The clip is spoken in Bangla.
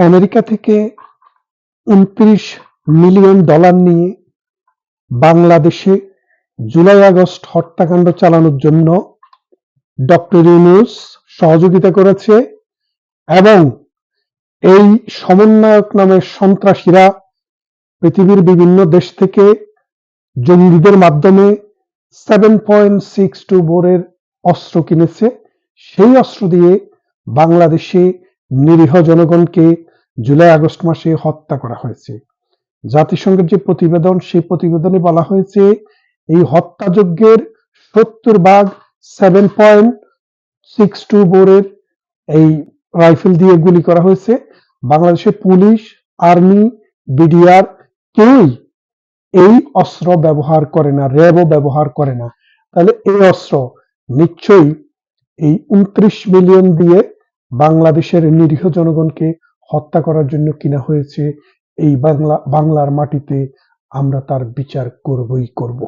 আমেরিকা থেকে উনত্রিশ মিলিয়ন ডলার নিয়ে বাংলাদেশে জুলাই আগস্ট হত্যাকাণ্ড চালানোর জন্য ডক্টর ইউনুস সহযোগিতা করেছে এবং এই সমন্বয়ক নামের সন্ত্রাসীরা পৃথিবীর বিভিন্ন দেশ থেকে জঙ্গিদের মাধ্যমে সেভেন পয়েন্ট সিক্স টু বোরের অস্ত্র কিনেছে। সেই অস্ত্র দিয়ে বাংলাদেশে নিরীহ জনগণকে জুলাই, আগস্ট মাসে হত্যা করা হয়েছে। জাতিসংঘের যে প্রতিবেদন, সেই প্রতিবেদনে বলা হয়েছে, এই হত্যাযজ্ঞের সত্তর ভাগ সেভেন পয়েন্ট সিক্স টু বোরের এই রাইফেল দিয়ে গুলি করা হয়েছে। বাংলাদেশের পুলিশ, আর্মি, বিডিআর কেউই এই অস্ত্র ব্যবহার করে না, র্যাবও ব্যবহার করে না। তাহলে এই অস্ত্র নিশ্চয়ই এই উনত্রিশ মিলিয়ন দিয়ে বাংলাদেশের নিরীহ জনগণকে হত্যা করার জন্য কিনা হয়েছে এই বাংলা বাংলার মাটিতে আমরা তার বিচার করবই করব।